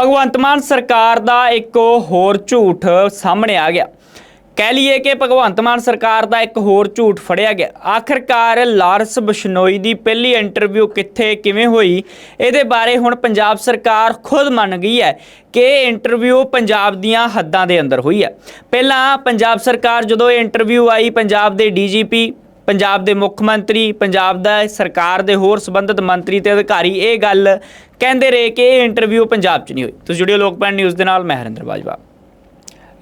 ਭਗਵੰਤ ਮਾਨ ਸਰਕਾਰ ਦਾ ਇੱਕ ਹੋਰ ਝੂਠ ਸਾਹਮਣੇ ਆ ਗਿਆ। ਕਹਿ ਲਈਏ ਕਿ ਭਗਵੰਤ ਮਾਨ ਸਰਕਾਰ ਦਾ ਇੱਕ ਹੋਰ ਝੂਠ ਫੜਿਆ ਗਿਆ। ਆਖਰਕਾਰ ਲਾਰਸ ਬਿਸ਼ਨੋਈ ਦੀ ਪਹਿਲੀ ਇੰਟਰਵਿਊ ਕਿੱਥੇ, ਕਿਵੇਂ ਹੋਈ, ਇਹਦੇ ਬਾਰੇ ਹੁਣ ਪੰਜਾਬ ਸਰਕਾਰ ਖੁਦ ਮੰਨ ਗਈ ਹੈ ਕਿ ਇੰਟਰਵਿਊ ਪੰਜਾਬ ਦੀਆਂ ਹੱਦਾਂ ਦੇ ਅੰਦਰ ਹੋਈ ਹੈ। ਪਹਿਲਾਂ ਪੰਜਾਬ ਸਰਕਾਰ ਜਦੋਂ ਇਹ ਇੰਟਰਵਿਊ ਆਈ, ਪੰਜਾਬ ਦੇ ਡੀਜੀਪੀ ਪੰਜਾਬ ਦੇ ਮੁੱਖ ਮੰਤਰੀ, ਪੰਜਾਬ ਦਾ ਸਰਕਾਰ ਦੇ ਹੋਰ ਸੰਬੰਧਿਤ ਮੰਤਰੀ ਤੇ ਅਧਿਕਾਰੀ ਇਹ ਗੱਲ ਕਹਿੰਦੇ ਰਹੇ ਕਿ ਇਹ ਇੰਟਰਵਿਊ ਪੰਜਾਬ 'ਚ ਨਹੀਂ ਹੋਈ। ਤੁਸੀਂ ਜੁੜਿਓ ਲੋਕਪਾਲ ਨਿਊਜ਼ ਦੇ ਨਾਲ, ਮੈਂ ਹਰਿੰਦਰ ਬਾਜਵਾ।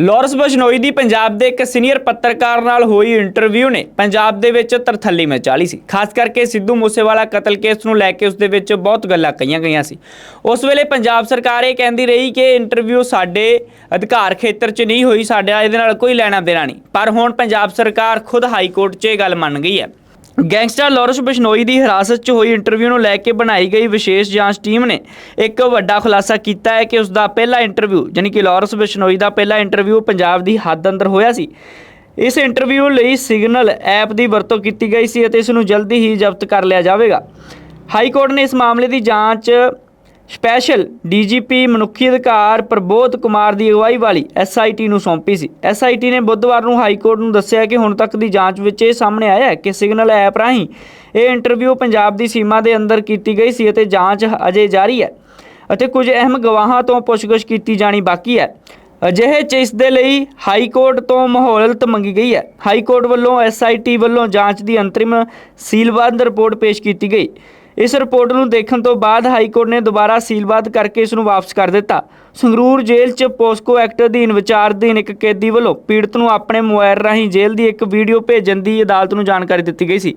ਲਾਰੈਂਸ ਬਸ਼ਨੋਈ ਦੀ ਪੰਜਾਬ ਦੇ ਇੱਕ ਸੀਨੀਅਰ ਪੱਤਰਕਾਰ ਨਾਲ ਹੋਈ ਇੰਟਰਵਿਊ ਨੇ ਪੰਜਾਬ ਦੇ ਵਿੱਚ ਤਰਥੱਲੀ ਮਚਾਲੀ ਸੀ। ਖਾਸ ਕਰਕੇ ਸਿੱਧੂ ਮੂਸੇਵਾਲਾ ਕਤਲ ਕੇਸ ਨੂੰ ਲੈ ਕੇ ਉਸ ਦੇ ਵਿੱਚ ਬਹੁਤ ਗੱਲਾਂ ਕਹੀਆਂ ਗਈਆਂ ਸੀ। ਉਸ ਵੇਲੇ ਪੰਜਾਬ ਸਰਕਾਰ ਇਹ ਕਹਿੰਦੀ ਰਹੀ ਕਿ ਇੰਟਰਵਿਊ ਸਾਡੇ ਅਧਿਕਾਰ ਖੇਤਰ 'ਚ ਨਹੀਂ ਹੋਈ, ਸਾਡਾ ਇਹਦੇ ਨਾਲ ਕੋਈ ਲੈਣਾ ਦੇਣਾ ਨਹੀਂ। ਪਰ ਹੁਣ ਪੰਜਾਬ ਸਰਕਾਰ ਖੁਦ ਹਾਈ ਕੋਰਟ 'ਚ ਇਹ ਗੱਲ ਮੰਨ ਗਈ ਹੈ। ਗੈਂਗਸਟਰ ਲਾਰੈਂਸ ਬਿਸ਼ਨੋਈ ਦੀ ਹਿਰਾਸਤ 'ਚ ਹੋਈ ਇੰਟਰਵਿਊ ਨੂੰ ਲੈ ਕੇ ਬਣਾਈ ਗਈ ਵਿਸ਼ੇਸ਼ ਜਾਂਚ ਟੀਮ ਨੇ ਇੱਕ ਵੱਡਾ ਖੁਲਾਸਾ ਕੀਤਾ ਹੈ ਕਿ ਉਸ ਦਾ ਪਹਿਲਾ ਇੰਟਰਵਿਊ ਯਾਨੀ ਕਿ ਲਾਰੈਂਸ ਬਿਸ਼ਨੋਈ ਦਾ ਪਹਿਲਾ ਇੰਟਰਵਿਊ ਪੰਜਾਬ ਦੀ ਹੱਦ ਅੰਦਰ ਹੋਇਆ ਸੀ। ਇਸ ਇੰਟਰਵਿਊ ਲਈ ਸਿਗਨਲ ਐਪ ਦੀ ਵਰਤੋਂ ਕੀਤੀ ਗਈ ਸੀ ਅਤੇ ਇਸ ਨੂੰ ਜਲਦੀ ਹੀ ਜ਼ਬਤ ਕਰ ਲਿਆ ਜਾਵੇਗਾ। ਹਾਈ ਕੋਰਟ ਨੇ ਇਸ ਮਾਮਲੇ ਦੀ ਜਾਂਚ ਸਪੈਸ਼ਲ ਡੀਜੀਪੀ ਮਨੁੱਖੀ ਅਧਿਕਾਰ ਪ੍ਰਬੋਧ ਕੁਮਾਰ ਦੀ ਅਗਵਾਈ ਵਾਲੀ ਐਸਆਈਟੀ ਨੂੰ ਸੌਂਪੀ ਸੀ। ਐਸਆਈਟੀ ਨੇ ਬੁੱਧਵਾਰ ਨੂੰ ਹਾਈ ਕੋਰਟ ਨੂੰ ਦੱਸਿਆ ਕਿ ਹੁਣ ਤੱਕ ਦੀ ਜਾਂਚ ਵਿੱਚ ਇਹ ਸਾਹਮਣੇ ਆਇਆ ਹੈ ਕਿ ਸਿਗਨਲ ਐਪ ਰਾਹੀਂ ਇਹ ਇੰਟਰਵਿਊ ਪੰਜਾਬ ਦੀ ਸੀਮਾ ਦੇ ਅੰਦਰ ਕੀਤੀ ਗਈ ਸੀ ਅਤੇ ਜਾਂਚ ਅਜੇ ਜਾਰੀ ਹੈ ਅਤੇ ਕੁਝ ਅਹਿਮ ਗਵਾਹਾਂ ਤੋਂ ਪੁੱਛਗਿੱਛ ਕੀਤੀ ਜਾਣੀ ਬਾਕੀ ਹੈ। ਅਜਿਹੇ ਚ ਇਸ ਦੇ ਲਈ ਹਾਈ ਕੋਰਟ ਤੋਂ ਮਹੌਲਤ ਮੰਗੀ ਗਈ ਹੈ। ਹਾਈ ਕੋਰਟ ਵੱਲੋਂ ਐਸਆਈਟੀ ਵੱਲੋਂ ਜਾਂਚ ਦੀ ਅੰਤਰਿਮ ਸੀਲਬੰਦ ਰਿਪੋਰਟ ਪੇਸ਼ ਕੀਤੀ ਗਈ। ਇਸ ਰਿਪੋਰਟ ਨੂੰ ਦੇਖਣ ਤੋਂ ਬਾਅਦ ਹਾਈ ਕੋਰਟ ਨੇ ਦੁਬਾਰਾ ਸੀਲਬੰਦ ਕਰਕੇ ਇਸ ਨੂੰ ਵਾਪਸ ਕਰ ਦਿੱਤਾ। ਸੰਗਰੂਰ ਜੇਲ੍ਹ 'ਚ ਪੋਸਕੋ ਐਕਟ ਅਧੀਨ ਵਿਚਾਰ ਅਧੀਨ ਇੱਕ ਕੈਦੀ ਵੱਲੋਂ ਪੀੜਤ ਨੂੰ ਆਪਣੇ ਮੋਬਾਈਲ ਰਾਹੀਂ ਜੇਲ੍ਹ ਦੀ ਇੱਕ ਵੀਡੀਓ ਭੇਜਣ ਦੀ ਅਦਾਲਤ ਨੂੰ ਜਾਣਕਾਰੀ ਦਿੱਤੀ ਗਈ ਸੀ।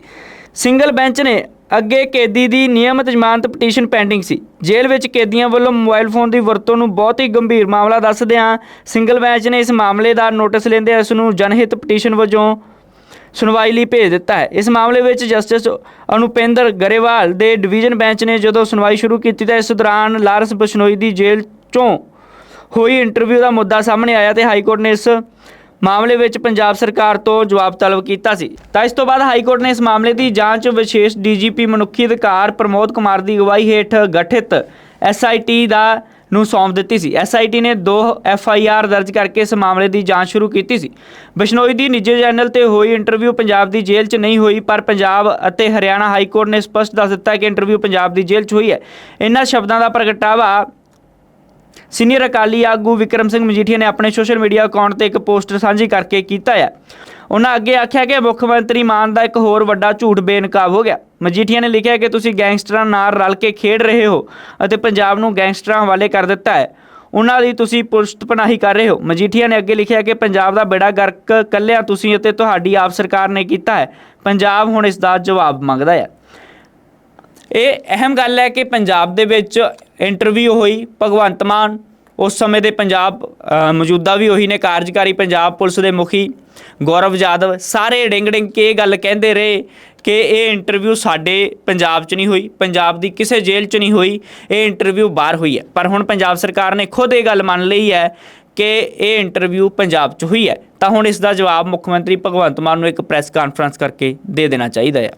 ਸਿੰਗਲ ਬੈਂਚ ਨੇ ਅੱਗੇ ਕੈਦੀ ਦੀ ਨਿਯਮਤ ਜ਼ਮਾਨਤ ਪਟੀਸ਼ਨ ਪੈਂਡਿੰਗ ਸੀ। ਜੇਲ੍ਹ ਵਿੱਚ ਕੈਦੀਆਂ ਵੱਲੋਂ ਮੋਬਾਈਲ ਫੋਨ ਦੀ ਵਰਤੋਂ ਨੂੰ ਬਹੁਤ ਹੀ ਗੰਭੀਰ ਮਾਮਲਾ ਦੱਸਦਿਆਂ ਸਿੰਗਲ ਬੈਂਚ ਨੇ ਇਸ ਮਾਮਲੇ ਦਾ ਨੋਟਿਸ ਲੈਂਦੇ ਇਸ ਨੂੰ ਜਨਹਿਤ ਪਟੀਸ਼ਨ ਵਜੋਂ ਸੁਣਵਾਈ ਲਈ ਭੇਜ ਦਿੱਤਾ ਹੈ। ਇਸ ਮਾਮਲੇ ਵਿੱਚ ਜਸਟਿਸ ਅਨੁਪਿੰਦਰ ਗਰੇਵਾਲ ਦੇ ਡਿਵੀਜ਼ਨ ਬੈਂਚ ਨੇ ਜਦੋਂ ਸੁਣਵਾਈ ਸ਼ੁਰੂ ਕੀਤੀ ਤਾਂ ਇਸ ਦੌਰਾਨ ਲਾਰੈਂਸ ਬਸ਼ਨੋਈ ਦੀ ਜੇਲ੍ਹ ਚੋਂ ਹੋਈ ਇੰਟਰਵਿਊ ਦਾ ਮੁੱਦਾ ਸਾਹਮਣੇ ਆਇਆ ਤੇ ਹਾਈ ਕੋਰਟ ਨੇ ਇਸ ਮਾਮਲੇ ਵਿੱਚ ਪੰਜਾਬ ਸਰਕਾਰ ਤੋਂ ਜਵਾਬ ਤਲਬ ਕੀਤਾ ਸੀ। ਤਾਂ ਇਸ ਤੋਂ ਬਾਅਦ ਹਾਈ ਕੋਰਟ ਨੇ ਇਸ ਮਾਮਲੇ ਦੀ ਜਾਂਚ ਵਿਸ਼ੇਸ਼ ਡੀਜੀਪੀ ਮਨੁੱਖੀ ਅਧਿਕਾਰ ਪ੍ਰਮੋਦ ਕੁਮਾਰ ਦੀ ਅਗਵਾਈ ਹੇਠ ਗਠਿਤ ਐਸਆਈਟੀ ਦਾ ਨੂੰ ਸੌਂਪ ਦਿੱਤੀ ਸੀ। ਐਸਆਈਟੀ ਨੇ ਦੋ ਐਫਆਈਆਰ ਦਰਜ ਕਰਕੇ ਇਸ ਮਾਮਲੇ ਦੀ ਜਾਂਚ ਸ਼ੁਰੂ ਕੀਤੀ ਸੀ। ਬਿਸ਼ਨੋਈ ਦੀ ਨਿੱਜੀ ਚੈਨਲ ਤੇ ਹੋਈ ਇੰਟਰਵਿਊ ਪੰਜਾਬ ਦੀ ਜੇਲ੍ਹ 'ਚ ਨਹੀਂ ਹੋਈ, ਪਰ ਪੰਜਾਬ ਅਤੇ ਹਰਿਆਣਾ ਹਾਈ ਕੋਰਟ ਨੇ ਸਪਸ਼ਟ ਦੱਸ ਦਿੱਤਾ ਕਿ ਇੰਟਰਵਿਊ ਪੰਜਾਬ ਦੀ ਜੇਲ੍ਹ 'ਚ ਹੋਈ ਹੈ। ਇਹਨਾਂ ਸ਼ਬਦਾਂ ਦਾ ਪ੍ਰਗਟਾਵਾ ਸੀਨੀਅਰ ਅਕਾਲੀ ਆਗੂ ਵਿਕਰਮ ਸਿੰਘ ਮਜੀਠੀਆ ਨੇ ਆਪਣੇ ਸੋਸ਼ਲ ਮੀਡੀਆ ਅਕਾਊਂਟ ਤੇ ਇੱਕ ਪੋਸਟਰ ਸਾਂਝੀ ਕਰਕੇ ਕੀਤਾ ਹੈ। ਉਹਨਾਂ ਅੱਗੇ ਆਖਿਆ ਕਿ ਮੁੱਖ ਮੰਤਰੀ ਮਾਨ ਦਾ ਇੱਕ ਹੋਰ ਵੱਡਾ ਝੂਠ ਬੇਨਕਾਬ ਹੋ ਗਿਆ। ਮਜੀਠੀਆ ਨੇ ਲਿਖਿਆ ਕਿ ਤੁਸੀਂ ਗੈਂਗਸਟਰਾਂ ਨਾਲ ਰਲ ਕੇ ਖੇਡ ਰਹੇ ਹੋ ਅਤੇ ਪੰਜਾਬ ਨੂੰ ਗੈਂਗਸਟਰਾਂ ਹਵਾਲੇ ਕਰ ਦਿੱਤਾ ਹੈ। ਉਹਨਾਂ ਦੀ ਤੁਸੀਂ ਪੁਸ਼ਤਪਨਾਹੀ ਕਰ ਰਹੇ ਹੋ। ਮਜੀਠੀਆ ਨੇ ਅੱਗੇ ਲਿਖਿਆ ਕਿ ਪੰਜਾਬ ਦਾ ਬੇੜਾ ਗਰਕ ਕੱਲਿਆਂ ਤੁਸੀਂ ਅਤੇ ਤੁਹਾਡੀ ਆਪ ਸਰਕਾਰ ਨੇ ਕੀਤਾ ਹੈ। ਪੰਜਾਬ ਹੁਣ ਇਸ ਦਾ ਜਵਾਬ ਮੰਗਦਾ ਹੈ। ਇਹ ਅਹਿਮ ਗੱਲ ਹੈ ਕਿ ਪੰਜਾਬ ਦੇ ਵਿੱਚ ਇੰਟਰਵਿਊ ਹੋਈ। ਭਗਵੰਤ ਮਾਨ ਉਸ ਸਮੇਂ ਦੇ ਪੰਜਾਬ ਮੌਜੂਦਾ ਵੀ ਉਹੀ ਨੇ ਕਾਰਜਕਾਰੀ ਪੰਜਾਬ ਪੁਲਿਸ ਦੇ ਮੁਖੀ ਗੌਰਵ ਯਾਦਵ ਸਾਰੇ ਡਿੰਗ ਡਿੰਗ ਕੇ ਇਹ ਗੱਲ ਕਹਿੰਦੇ ਰਹੇ ਕਿ ਇਹ ਇੰਟਰਵਿਊ ਸਾਡੇ ਪੰਜਾਬ 'ਚ ਨਹੀਂ ਹੋਈ, ਪੰਜਾਬ ਦੀ ਕਿਸੇ ਜੇਲ੍ਹ 'ਚ ਨਹੀਂ ਹੋਈ, ਇਹ ਇੰਟਰਵਿਊ ਬਾਹਰ ਹੋਈ ਹੈ। ਪਰ ਹੁਣ ਪੰਜਾਬ ਸਰਕਾਰ ਨੇ ਖੁਦ ਇਹ ਗੱਲ ਮੰਨ ਲਈ ਹੈ ਕਿ ਇਹ ਇੰਟਰਵਿਊ ਪੰਜਾਬ 'ਚ ਹੋਈ ਹੈ। ਤਾਂ ਹੁਣ ਇਸ ਦਾ ਜਵਾਬ ਮੁੱਖ ਮੰਤਰੀ ਭਗਵੰਤ ਮਾਨ ਨੂੰ ਇੱਕ ਪ੍ਰੈਸ ਕਾਨਫਰੰਸ ਕਰਕੇ ਦੇ ਦੇਣਾ ਚਾਹੀਦਾ ਹੈ।